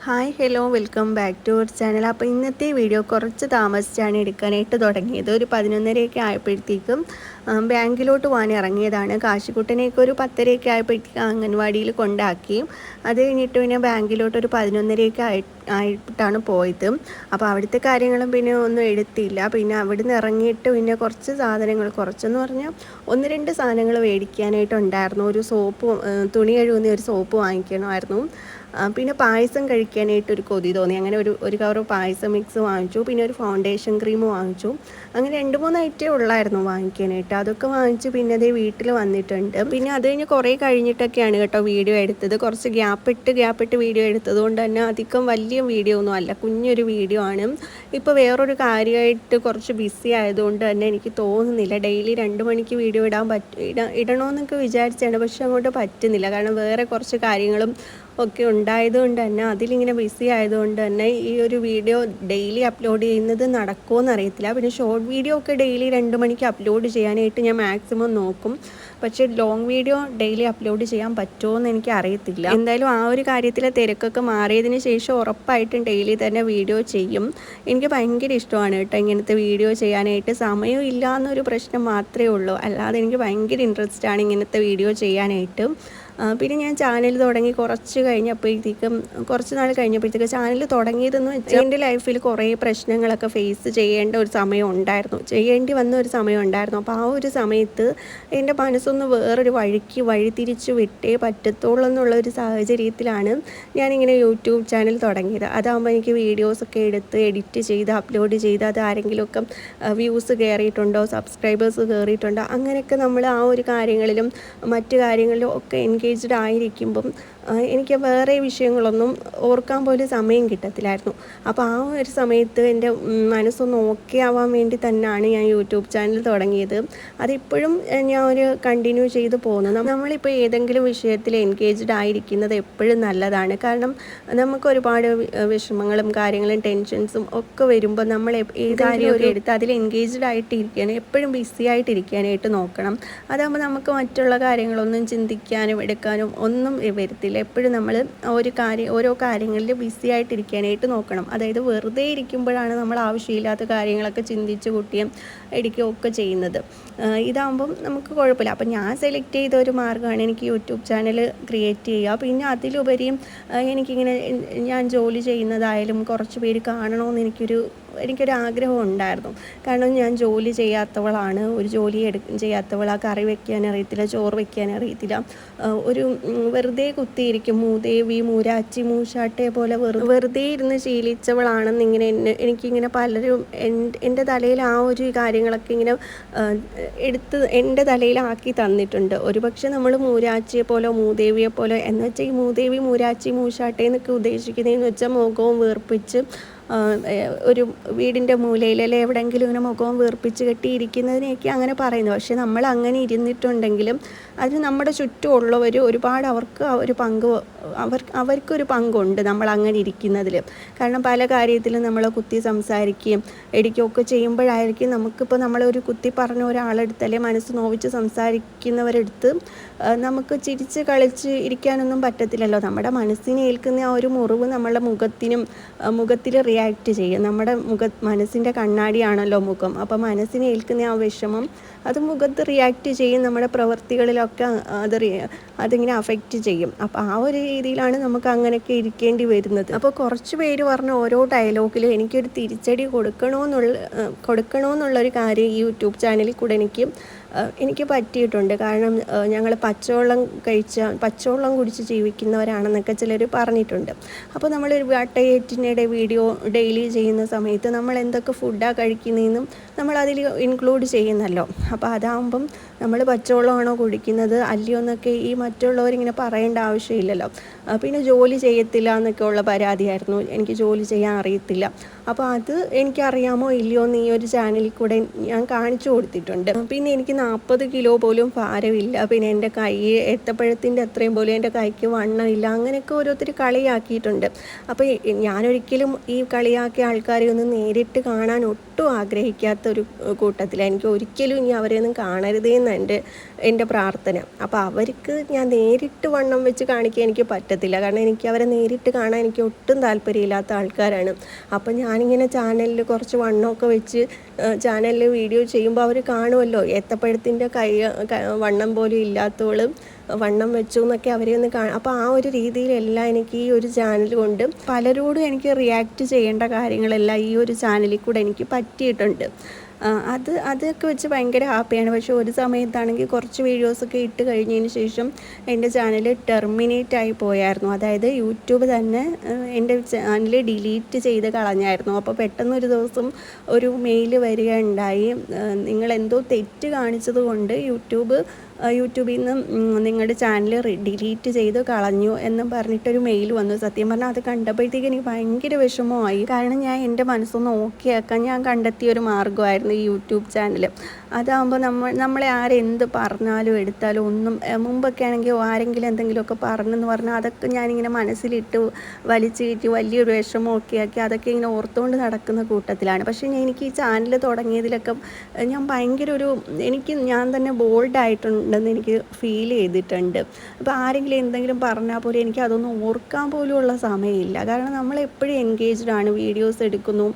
Hi hello welcome back to our channel അപ്പോൾ ഇന്നത്തെ video കുറച്ച് താമസിച്ചാണ് എടുക്കാനായിട്ട് തുടങ്ങിയത്. ഒരു പതിനൊന്നരയൊക്കെ ആയപ്പോഴത്തേക്കും ബാങ്കിലോട്ട് പോകാൻ ഇറങ്ങിയതാണ്. കാശിക്കുട്ടനെയൊക്കെ ഒരു പത്തരയൊക്കെ ആയപ്പോഴത്തേക്ക് അംഗൻവാടിയിൽ കൊണ്ടാക്കി. അത് കഴിഞ്ഞിട്ട് പിന്നെ ബാങ്കിലോട്ട് ഒരു പതിനൊന്നരയൊക്കെ ആയി ആയിട്ടാണ് പോയത്. അപ്പോൾ അവിടുത്തെ കാര്യങ്ങളും പിന്നെ ഒന്നും എടുത്തില്ല. പിന്നെ അവിടുന്ന് ഇറങ്ങിയിട്ട് പിന്നെ കുറച്ച് സാധനങ്ങൾ കുറച്ചെന്ന് പറഞ്ഞാൽ ഒന്ന് രണ്ട് സാധനങ്ങൾ മേടിക്കാനായിട്ടുണ്ടായിരുന്നു ഒരു സോപ്പ് തുണി കഴുകുന്ന ഒരു സോപ്പ് വാങ്ങിക്കണമായിരുന്നു. പിന്നെ പായസം കഴിക്കാനായിട്ട് ഒരു കൊതി തോന്നി. അങ്ങനെ ഒരു ഒരു കവർ പായസം മിക്സ് വാങ്ങിച്ചു. പിന്നെ ഒരു ഫൗണ്ടേഷൻ ക്രീം വാങ്ങിച്ചു. അങ്ങനെ രണ്ട് മൂന്ന് ഐറ്റേ ഉള്ളായിരുന്നു വാങ്ങിക്കാനായിട്ട്. അതൊക്കെ വാങ്ങിച്ച് പിന്നെ അതേ വീട്ടിൽ വന്നിട്ടുണ്ട്. പിന്നെ അത് കഴിഞ്ഞ് കുറേ കഴിഞ്ഞിട്ടൊക്കെയാണ് കേട്ടോ വീഡിയോ എടുത്തത്. കുറച്ച് ഗ്യാപ്പ് ഇട്ട് ഗ്യാപ്പ് ഇട്ട് വീഡിയോ എടുത്തത് കൊണ്ട് തന്നെ അധികം വലിയ വീഡിയോ ഒന്നും അല്ല കുഞ്ഞൊരു വീഡിയോ ആണ്. ഇപ്പോൾ വേറൊരു കാര്യമായിട്ട് കുറച്ച് ബിസി ആയതുകൊണ്ട് തന്നെ എനിക്ക് തോന്നുന്നില്ല ഡെയിലി രണ്ട് മണിക്ക് വീഡിയോ ഇടാൻ പറ്റ ഇട ഇടണമെന്നൊക്കെ വിചാരിച്ചാണ്. പക്ഷെ അങ്ങോട്ട് പറ്റുന്നില്ല. കാരണം വേറെ കുറച്ച് കാര്യങ്ങളും ഒക്കെ ഉണ്ടായതുകൊണ്ട് തന്നെ അതിലിങ്ങനെ ബിസി ആയതുകൊണ്ട് തന്നെ ഈ ഒരു വീഡിയോ ഡെയിലി അപ്ലോഡ് ചെയ്യുന്നത് നടക്കുമോ അറിയത്തില്ല. പിന്നെ ഷോർട്ട് വീഡിയോ ഒക്കെ ഡെയിലി രണ്ട് മണിക്ക് അപ്ലോഡ് ചെയ്യാനായിട്ട് ഞാൻ മാക്സിമം നോക്കും. പക്ഷേ ലോങ് വീഡിയോ ഡെയിലി അപ്ലോഡ് ചെയ്യാൻ പറ്റുമോ എന്ന് എനിക്ക് അറിയത്തില്ല. എന്തായാലും ആ ഒരു കാര്യത്തിലെ തിരക്കൊക്കെ മാറിയതിന് ശേഷം ഉറപ്പായിട്ടും ഡെയിലി തന്നെ വീഡിയോ ചെയ്യും. എനിക്ക് ഭയങ്കര ഇഷ്ടമാണ് കേട്ടോ ഇങ്ങനത്തെ വീഡിയോ ചെയ്യാനായിട്ട്. സമയം ഇല്ല എന്നൊരു പ്രശ്നം മാത്രമേ ഉള്ളൂ. അല്ലാതെ എനിക്ക് ഭയങ്കര ഇൻട്രസ്റ്റ് ആണ് ഇങ്ങനത്തെ വീഡിയോ ചെയ്യാനായിട്ട്. പിന്നെ ഞാൻ ചാനൽ തുടങ്ങി കുറച്ച് കഴിഞ്ഞപ്പോഴത്തേക്കും കുറച്ച് നാൾ കഴിഞ്ഞപ്പോഴത്തേക്ക് ചാനൽ തുടങ്ങിയതെന്ന് വെച്ചാൽ എന്റെ ലൈഫിൽ കുറേ പ്രശ്നങ്ങളൊക്കെ ഫേസ് ചെയ്യേണ്ട ഒരു സമയം ഉണ്ടായിരുന്നു. ചെയ്യേണ്ടി വന്ന ഒരു സമയം ഉണ്ടായിരുന്നു. അപ്പോൾ ആ ഒരു സമയത്ത് എന്റെ മനസ്സൊന്ന് വേറൊരു വഴിക്ക് വഴിതിരിച്ച് വിട്ടേ പറ്റത്തുള്ളൂ എന്നുള്ള ഒരു സാഹചര്യത്തിലാണ് ഞാനിങ്ങനെ യൂട്യൂബ് ചാനൽ തുടങ്ങിയത്. അതാകുമ്പോൾ എനിക്ക് വീഡിയോസൊക്കെ എടുത്ത് എഡിറ്റ് ചെയ്ത് അപ്ലോഡ് ചെയ്ത് അത് ആരെങ്കിലുമൊക്കെ വ്യൂസ് കയറിയിട്ടുണ്ടോ സബ്സ്ക്രൈബേഴ്സ് കയറിയിട്ടുണ്ടോ അങ്ങനെയൊക്കെ നമ്മൾ ആ ഒരു കാര്യങ്ങളിലും മറ്റു കാര്യങ്ങളിലും ഒക്കെ എൻഗേജ്ഡ് ആയിരിക്കുമ്പം എനിക്ക് വേറെ വിഷയങ്ങളൊന്നും ഓർക്കാൻ പോലും സമയം കിട്ടത്തില്ലായിരുന്നു. അപ്പോൾ ആ ഒരു സമയത്ത് എന്റെ മനസ്സൊന്ന് ഓക്കെ ആവാൻ വേണ്ടി തന്നെയാണ് ഞാൻ യൂട്യൂബ് ചാനൽ തുടങ്ങിയത്. അതിപ്പോഴും ഞാൻ ഒരു കണ്ടിന്യൂ ചെയ്ത് പോകുന്നത് നമ്മ- നമ്മളിപ്പോൾ ഏതെങ്കിലും വിഷയത്തിൽ എൻഗേജ്ഡ് ആയിരിക്കുന്നത് എപ്പോഴും നല്ലതാണ്. കാരണം നമുക്ക് ഒരുപാട് വിഷമങ്ങളും കാര്യങ്ങളും ടെൻഷൻസും ഒക്കെ വരുമ്പോൾ നമ്മൾ എ- ഏത് കാര്യമൊക്കെ എടുത്ത് അതിൽ എൻഗേജ്ഡ് ആയിട്ടിരിക്കാൻ എപ്പോഴും ബിസി ആയിട്ടിരിക്കാനായിട്ട് നോക്കണം. അതാകുമ്പോൾ നമുക്ക് മറ്റുള്ള കാര്യങ്ങളൊന്നും ചിന്തിക്കാനും എടുക്കാനും ഒന്നും വരത്തില്ല. എപ്പോഴും നമ്മൾ ഒരു കാര്യം ഓരോ കാര്യങ്ങളിൽ ബിസി ആയിട്ടിരിക്കാനായിട്ട് നോക്കണം. അതായത് വെറുതെ ഇരിക്കുമ്പോഴാണ് നമ്മൾ ആവശ്യമില്ലാത്ത കാര്യങ്ങളൊക്കെ ചിന്തിച്ച് കൂട്ടിയും എടുക്കുകയും ഒക്കെ ചെയ്യുന്നത്. ഇതാകുമ്പം നമുക്ക് കുഴപ്പമില്ല. അപ്പം ഞാൻ സെലക്ട് ചെയ്ത ഒരു മാർഗമാണ് എനിക്ക് യൂട്യൂബ് ചാനൽ ക്രിയേറ്റ് ചെയ്യുക. പിന്നെ അതിലുപരിയും എനിക്കിങ്ങനെ ഞാൻ ജോലി ചെയ്യുന്നതായാലും കുറച്ച് പേര് കാണണമെന്ന് എനിക്കൊരു എനിക്കൊരു ആഗ്രഹം ഉണ്ടായിരുന്നു കാരണം ഞാൻ ജോലി ചെയ്യാത്തവളാണ്. ഒരു ജോലി എടു ചെയ്യാത്തവൾ ആ കറി വെക്കാൻ അറിയത്തില്ല ചോറ് വെക്കാൻ അറിയത്തില്ല ഒരു വെറുതെ കുത്തിയിരിക്കും. മൂദേവി മൂരാച്ചി മൂശാട്ടെ പോലെ വെറു വെറുതെ ഇരുന്ന് ശീലിച്ചവളാണെന്ന് ഇങ്ങനെ എന്നെ എനിക്കിങ്ങനെ പലരും എന്റെ തലയിൽ ആ ഒരു കാര്യങ്ങളൊക്കെ ഇങ്ങനെ എടുത്ത് എന്റെ തലയിലാക്കി തന്നിട്ടുണ്ട്. ഒരുപക്ഷെ നമ്മൾ മൂരാച്ചിയെ പോലെ മൂദേവിയെ പോലെ എന്ന് വെച്ചാൽ ഈ മൂദേവി മൂരാച്ചി മൂശാട്ടെ എന്നൊക്കെ ഉദ്ദേശിക്കുന്നതെന്ന് വെച്ചാൽ മുഖവും വീർപ്പിച്ച് ഒരു വീടിന്റെ മൂലയിൽ അല്ലെ എവിടെയെങ്കിലും ഇങ്ങനെ മുഖവും വീർപ്പിച്ച് കെട്ടിയിരിക്കുന്നതിനെയൊക്കെ അങ്ങനെ പറയുന്നു. പക്ഷേ നമ്മൾ അങ്ങനെ ഇരുന്നിട്ടുണ്ടെങ്കിലും അത് നമ്മുടെ ചുറ്റുമുള്ളവർ ഒരുപാട് അവർക്ക് ഒരു പങ്ക് അവർ അവർക്കൊരു പങ്കുണ്ട് നമ്മൾ അങ്ങനെ ഇരിക്കുന്നതിൽ കാരണം പല കാര്യത്തിലും നമ്മൾ കുത്തി സംസാരിക്കുകയും എടുക്കുകയൊക്കെ ചെയ്യുമ്പോഴായിരിക്കും നമുക്കിപ്പോൾ നമ്മളൊരു കുത്തി പറഞ്ഞ ഒരാളെടുത്ത് അല്ലെങ്കിൽ മനസ്സ് നോവിച്ച് സംസാരിക്കുന്നവരെടുത്ത് നമുക്ക് ചിരിച്ച് കളിച്ച് ഇരിക്കാനൊന്നും പറ്റത്തില്ലല്ലോ. നമ്മുടെ മനസ്സിനെ ഏൽക്കുന്ന ആ ഒരു മുറിവ് നമ്മളുടെ മുഖത്തിനും മുഖത്തിൽ റിയാക്ട് ചെയ്യും. നമ്മുടെ മുഖ മനസ്സിന്റെ കണ്ണാടിയാണല്ലോ മുഖം. അപ്പോൾ മനസ്സിനെ ഏൽക്കുന്ന ആ വിഷമം അത് മുഖത്ത് റിയാക്ട് ചെയ്യും. നമ്മുടെ പ്രവൃത്തികളിലൊക്കെ അത് അതിങ്ങനെ അഫക്റ്റ് ചെയ്യും. അപ്പോൾ ആ ഒരു രീതിയിലാണ് നമുക്ക് അങ്ങനെയൊക്കെ ഇരിക്കേണ്ടി വരുന്നത്. അപ്പോൾ കുറച്ച് പേര് പറഞ്ഞ ഓരോ ഡയലോഗിലും എനിക്കൊരു തിരിച്ചടി കൊടുക്കണമെന്നുള്ള കൊടുക്കണമെന്നുള്ളൊരു കാര്യം ഈ യൂട്യൂബ് ചാനലിൽ കൂടെ എനിക്ക് എനിക്ക് പറ്റിയിട്ടുണ്ട്. കാരണം ഞങ്ങൾ പച്ചവെള്ളം കഴിച്ച പച്ചവെള്ളം കുടിച്ച് ജീവിക്കുന്നവരാണെന്നൊക്കെ ചിലർ പറഞ്ഞിട്ടുണ്ട്. അപ്പോൾ നമ്മൾ ഒരു വട്ടയേറ്റിനിടെ വീഡിയോ ഡെയിലി ചെയ്യുന്ന സമയത്ത് നമ്മൾ എന്തൊക്കെ ഫുഡാണ് കഴിക്കുന്നതെന്നും നമ്മൾ അതിൽ ഇൻക്ലൂഡ് ചെയ്യുന്നല്ലോ. അപ്പോൾ അതാകുമ്പം നമ്മൾ പച്ചവെള്ളമാണോ കുടിക്കുന്നത് അല്ലയോ എന്നൊക്കെ ഈ മറ്റുള്ളവരിങ്ങനെ പറയേണ്ട ആവശ്യമില്ലല്ലോ. പിന്നെ ജോലി ചെയ്യത്തില്ല എന്നൊക്കെ ഉള്ള പരാതിയായിരുന്നു. എനിക്ക് ജോലി ചെയ്യാൻ അറിയത്തില്ല. അപ്പോൾ അത് എനിക്കറിയാമോ ഇല്ലയോ എന്ന് ഈ ഒരു ചാനലിൽ കൂടെ ഞാൻ കാണിച്ചു കൊടുത്തിട്ടുണ്ട്. പിന്നെ എനിക്ക് നാൽപ്പത് കിലോ പോലും ഭാരമില്ല. പിന്നെ എന്റെ കൈ ഏത്തപ്പഴത്തിന്റെ അത്രയും പോലും എന്റെ കൈക്ക് വണ്ണമില്ല. അങ്ങനെയൊക്കെ ഓരോരുത്തർ കളിയാക്കിയിട്ടുണ്ട്. അപ്പോൾ ഞാനൊരിക്കലും ഈ കളിയാക്കിയ ആൾക്കാരെ ഒന്ന് നേരിട്ട് കാണാൻ ആഗ്രഹിക്കാത്ത ഒരു കൂട്ടത്തിൽ എനിക്ക് ഒരിക്കലും ഇനി അവരെയൊന്നും കാണരുതേ എന്ന് എന്റെ എന്റെ പ്രാർത്ഥന. അപ്പോൾ അവർക്ക് ഞാൻ നേരിട്ട് വണ്ണം വെച്ച് കാണിക്കാൻ എനിക്ക് പറ്റത്തില്ല. കാരണം എനിക്ക് അവരെ നേരിട്ട് കാണാൻ എനിക്ക് ഒട്ടും താല്പര്യമില്ലാത്ത ആൾക്കാരാണ്. അപ്പം ഞാനിങ്ങനെ ചാനലിൽ കുറച്ച് വണ്ണമൊക്കെ വെച്ച് ചാനലിൽ വീഡിയോ ചെയ്യുമ്പോൾ അവർ കാണുമല്ലോ ഏത്തപ്പഴത്തിന്റെ കൈ വണ്ണം പോലും ഇല്ലാത്തവളും വണ്ണം വെച്ചു എന്നൊക്കെ അവരെ ഒന്ന് കാണാം. അപ്പോൾ ആ ഒരു രീതിയിലല്ല എനിക്ക് ഈ ഒരു ചാനൽ കൊണ്ട് പലരോടും എനിക്ക് റിയാക്ട് ചെയ്യേണ്ട കാര്യങ്ങളെല്ലാം ഈ ഒരു ചാനലിൽ കൂടെ എനിക്ക് പറ്റിയിട്ടുണ്ട്. അത് അതൊക്കെ വെച്ച് ഭയങ്കര ഹാപ്പിയാണ് പക്ഷേ ഒരു സമയത്താണെങ്കിൽ കുറച്ച് വീഡിയോസൊക്കെ ഇട്ട് കഴിഞ്ഞതിന് ശേഷം എന്റെ ചാനൽ ടെർമിനേറ്റ് ആയി പോയായിരുന്നു. അതായത് യൂട്യൂബ് തന്നെ എന്റെ ചാനൽ ഡിലീറ്റ് ചെയ്ത് കളഞ്ഞായിരുന്നു. അപ്പോൾ പെട്ടെന്ന് ഒരു ദിവസം ഒരു മെയിൽ വരികയുണ്ടായി. നിങ്ങൾ എന്തോ തെറ്റ് കാണിച്ചത് കൊണ്ട് യൂട്യൂബ് യൂട്യൂബിൽ നിന്ന് നിങ്ങളുടെ ചാനൽ ഡിലീറ്റ് ചെയ്ത് കളഞ്ഞു എന്നും പറഞ്ഞിട്ടൊരു മെയിൽ വന്നു. സത്യം പറഞ്ഞാൽ അത് കണ്ടപ്പോഴത്തേക്ക് എനിക്ക് ഭയങ്കര വിഷമമായി. കാരണം ഞാൻ എന്റെ മനസ്സൊന്ന് ഓക്കെ ഞാൻ കണ്ടെത്തിയ ഒരു മാർഗമായിരുന്നു ഈ യൂട്യൂബ് ചാനൽ അതാകുമ്പോൾ നമ്മൾ നമ്മളെ ആരെന്ത് പറഞ്ഞാലും എടുത്താലും ഒന്നും മുമ്പൊക്കെ ആണെങ്കിൽ ആരെങ്കിലും എന്തെങ്കിലുമൊക്കെ പറഞ്ഞെന്ന് പറഞ്ഞാൽ അതൊക്കെ ഞാനിങ്ങനെ മനസ്സിലിട്ട് വലിച്ചു കയറ്റി വലിയൊരു വിഷമമൊക്കെ ആക്കി അതൊക്കെ ഇങ്ങനെ ഓർത്തുകൊണ്ട് നടക്കുന്ന കൂട്ടത്തിലാണ്. പക്ഷേ എനിക്ക് ഈ ചാനൽ തുടങ്ങിയതിലൊക്കെ ഞാൻ ഭയങ്കര ഒരു എനിക്ക് ഞാൻ തന്നെ ബോൾഡായിട്ടുണ്ടെന്ന് എനിക്ക് ഫീൽ ചെയ്തിട്ടുണ്ട്. അപ്പോൾ ആരെങ്കിലും എന്തെങ്കിലും പറഞ്ഞാൽ പോലും എനിക്ക് അതൊന്നും ഓർക്കാൻ പോലുമുള്ള സമയമില്ല. കാരണം നമ്മൾ എപ്പോഴും എൻഗേജ്ഡ് ആണ്. വീഡിയോസ് എടുക്കുന്നു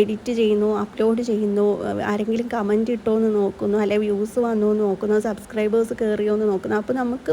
എഡിറ്റ് ചെയ്യുന്നു അപ്ലോഡ് ചെയ്യുന്നു ആരെങ്കിലും കമന്റ് ഇട്ടോ എന്ന് നോക്കുന്നു അല്ലെ വ്യൂസ് വന്നു എന്ന് നോക്കുന്നു സബ്സ്ക്രൈബേഴ്സ് കയറിയോ എന്ന് നോക്കുന്നു. അപ്പോൾ നമുക്ക്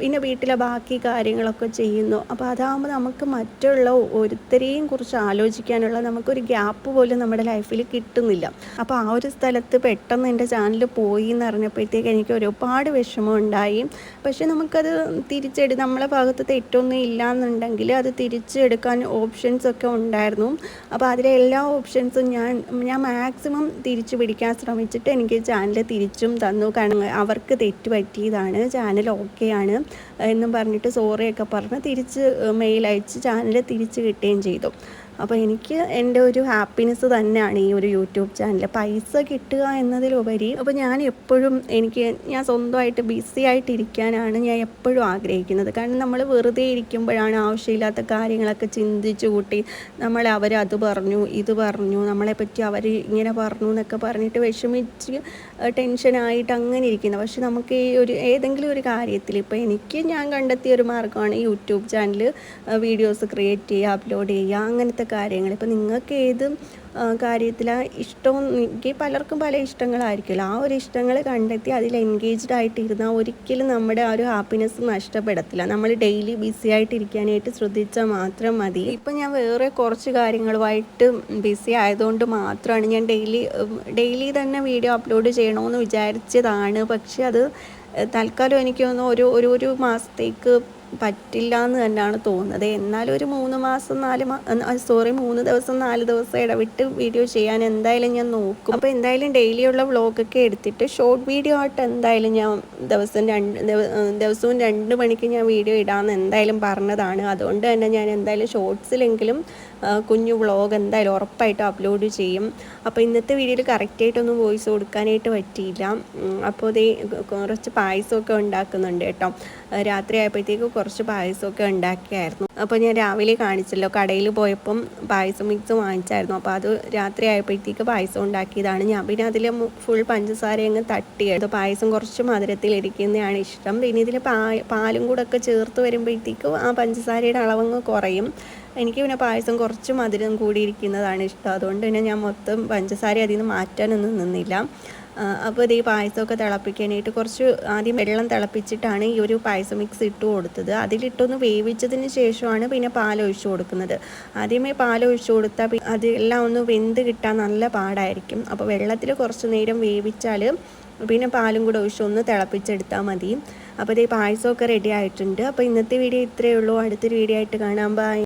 പിന്നെ വീട്ടിലെ ബാക്കി കാര്യങ്ങളൊക്കെ ചെയ്യുന്നു. അപ്പോൾ അതാകുമ്പോൾ നമുക്ക് മറ്റുള്ള ഒരുത്തരെയും കുറിച്ച് ആലോചിക്കാനുള്ള നമുക്കൊരു ഗ്യാപ്പ് പോലും നമ്മുടെ ലൈഫിൽ കിട്ടുന്നില്ല. അപ്പോൾ ആ ഒരു സ്ഥലത്ത് പെട്ടെന്ന് എന്റെ ചാനൽ പോയി എന്ന് അറിഞ്ഞപ്പോഴത്തേക്ക് എനിക്ക് ഒരുപാട് വിഷമം ഉണ്ടായി പക്ഷേ നമുക്കത് തിരിച്ചെടു നമ്മളെ ഭാഗത്ത് തെറ്റൊന്നും ഇല്ല എന്നുണ്ടെങ്കിൽ അത് തിരിച്ചെടുക്കാൻ ഓപ്ഷൻസ് ഒക്കെ ഉണ്ടായിരുന്നു. അപ്പോൾ അതിലെ എല്ലാ ഓപ്ഷൻസും ഞാൻ ഞാൻ മാക്സിമം തിരിച്ചു പിടിക്കാൻ ശ്രമിച്ചിട്ട് എനിക്ക് ചാനൽ തിരിച്ചും തന്നു. കാരണം അവർക്ക് തെറ്റ് പറ്റിയതാണ്. ചാനൽ ഓക്കെ ആണ് എന്നും പറഞ്ഞിട്ട് സോറിയൊക്കെ പറഞ്ഞ് തിരിച്ച് മെയിൽ അയച്ച് ചാനൽ തിരിച്ച് കിട്ടുകയും ചെയ്തു. അപ്പോൾ എനിക്ക് എന്റെ ഒരു ഹാപ്പിനെസ് തന്നെയാണ് ഈ ഒരു യൂട്യൂബ് ചാനൽ പൈസ കിട്ടുക എന്നതിലുപരി അപ്പോൾ ഞാൻ എപ്പോഴും എനിക്ക് ഞാൻ സ്വന്തമായിട്ട് ബിസി ആയിട്ടിരിക്കാനാണ് ഞാൻ എപ്പോഴും ആഗ്രഹിക്കുന്നത്. കാരണം നമ്മൾ വെറുതെ ഇരിക്കുമ്പോഴാണ് ആവശ്യമില്ലാത്ത കാര്യങ്ങളൊക്കെ ചിന്തിച്ചു കൂട്ടി നമ്മളെ അവർ അത് പറഞ്ഞു ഇത് പറഞ്ഞു നമ്മളെപ്പറ്റി അവർ ഇങ്ങനെ പറഞ്ഞു എന്നൊക്കെ പറഞ്ഞിട്ട് വിഷമിച്ച് ടെൻഷനായിട്ട് അങ്ങനെ ഇരിക്കുന്നത് പക്ഷെ നമുക്ക് ഈ ഒരു ഏതെങ്കിലും ഒരു കാര്യത്തിൽ ഇപ്പോൾ എനിക്ക് ഞാൻ കണ്ടെത്തിയ ഒരു മാർഗമാണ് യൂട്യൂബ് ചാനൽ വീഡിയോസ് ക്രിയേറ്റ് ചെയ്യുക അപ്ലോഡ് ചെയ്യുക അങ്ങനത്തെ കാര്യങ്ങൾ. ഇപ്പോൾ നിങ്ങൾക്ക് ഏത് കാര്യത്തിലാണ് ഇഷ്ടവും എനിക്ക് പലർക്കും പല ഇഷ്ടങ്ങളായിരിക്കുമല്ലോ. ആ ഒരു ഇഷ്ടങ്ങൾ കണ്ടെത്തി അതിൽ എൻഗേജ്ഡ് ആയിട്ടിരുന്നാൽ ഒരിക്കലും നമ്മുടെ ആ ഒരു ഹാപ്പിനെസ് നഷ്ടപ്പെടത്തില്ല. നമ്മൾ ഡെയിലി ബിസി ആയിട്ടിരിക്കാനായിട്ട് ശ്രദ്ധിച്ചാൽ മാത്രം മതി. ഇപ്പം ഞാൻ വേറെ കുറച്ച് കാര്യങ്ങളുമായിട്ട് ബിസി ആയതുകൊണ്ട് മാത്രമാണ് ഞാൻ ഡെയിലി ഡെയിലി തന്നെ വീഡിയോ അപ്ലോഡ് ചെയ്യണമെന്ന് വിചാരിച്ചതാണ്. പക്ഷെ അത് തൽക്കാലം എനിക്ക് തോന്നുന്നു ഒരു ഒരു ഒരു മാസത്തേക്ക് പറ്റില്ല എന്ന് തന്നെയാണ് തോന്നുന്നത്. എന്നാലും ഒരു മൂന്ന് മാസം നാല് സോറി മൂന്ന് ദിവസം നാല് ദിവസം ഇടവിട്ട് വീഡിയോ ചെയ്യാൻ എന്തായാലും ഞാൻ നോക്കും. അപ്പോൾ എന്തായാലും ഡെയിലിയുള്ള വ്ളോഗൊക്കെ എടുത്തിട്ട് ഷോർട്ട് വീഡിയോ ആയിട്ട് എന്തായാലും ഞാൻ ദിവസം രണ്ട് ദിവസവും രണ്ട് മണിക്ക് ഞാൻ വീഡിയോ ഇടാമെന്ന് എന്തായാലും പറഞ്ഞതാണ്. അതുകൊണ്ട് തന്നെ ഞാൻ എന്തായാലും ഷോർട്സിലെങ്കിലും കുഞ്ഞു വ്ളോഗ് എന്തായാലും ഉറപ്പായിട്ടും അപ്ലോഡ് ചെയ്യും. അപ്പോൾ ഇന്നത്തെ വീഡിയോയിൽ കറക്റ്റായിട്ടൊന്നും വോയിസ് കൊടുക്കാനായിട്ട് പറ്റിയില്ല. അപ്പോൾ അതേ കുറച്ച് പായസമൊക്കെ ഉണ്ടാക്കുന്നുണ്ട് കേട്ടോ. രാത്രി ആയപ്പോഴത്തേക്ക് കുറച്ച് പായസമൊക്കെ ഉണ്ടാക്കിയായിരുന്നു. അപ്പോൾ ഞാൻ രാവിലെ കാണിച്ചല്ലോ കടയിൽ പോയപ്പം പായസം മിക്സ് വാങ്ങിച്ചായിരുന്നു. അപ്പോൾ അത് രാത്രി ആയപ്പോഴത്തേക്ക് പായസം ഉണ്ടാക്കിയതാണ്. ഞാൻ പിന്നെ അതിൽ ഫുൾ പഞ്ചസാര അങ്ങ് തട്ടിയെടുത്തു പായസം കുറച്ച് മധുരത്തിൽ മധുരത്തിലിരിക്കുന്നതാണ് ഇഷ്ടം. പിന്നെ ഇതിൽ പാലും കൂടെ ഒക്കെ ചേർത്ത് വരുമ്പോഴത്തേക്കും ആ പഞ്ചസാരയുടെ അളവങ്ങ് കുറയും. എനിക്ക് പിന്നെ പായസം കുറച്ച് മധുരം കൂടിയിരിക്കുന്നതാണ് ഇഷ്ടം. അതുകൊണ്ട് തന്നെ ഞാൻ മൊത്തം പഞ്ചസാര അതിൽ നിന്ന് മാറ്റാനൊന്നും നിന്നില്ല. അപ്പോൾ ഇത് ഈ പായസമൊക്കെ തിളപ്പിക്കാനായിട്ട് കുറച്ച് ആദ്യം വെള്ളം തിളപ്പിച്ചിട്ടാണ് ഈ ഒരു പായസം മിക്സ് ഇട്ട് കൊടുത്തത്. അതിലിട്ടൊന്ന് വേവിച്ചതിന് ശേഷമാണ് പിന്നെ പാൽ ഒഴിച്ചു കൊടുക്കുന്നത്. ആദ്യമേ പാൽ ഒഴിച്ചു കൊടുത്താൽ അതെല്ലാം ഒന്ന് വെന്ത് കിട്ടാൻ നല്ല പാടായിരിക്കും. അപ്പോൾ വെള്ളത്തിൽ കുറച്ച് നേരം വേവിച്ചാൽ പിന്നെ പാലും കൂടെ ഒഴിച്ച് ഒന്ന് തിളപ്പിച്ചെടുത്താൽ മതി. അപ്പോൾ ഇതേ പായസമൊക്കെ റെഡി ആയിട്ടുണ്ട്. അപ്പോൾ ഇന്നത്തെ വീഡിയോ ഇത്രയേ ഉള്ളൂ. അടുത്തൊരു വീഡിയോ ആയിട്ട് കാണാൻ ബൈ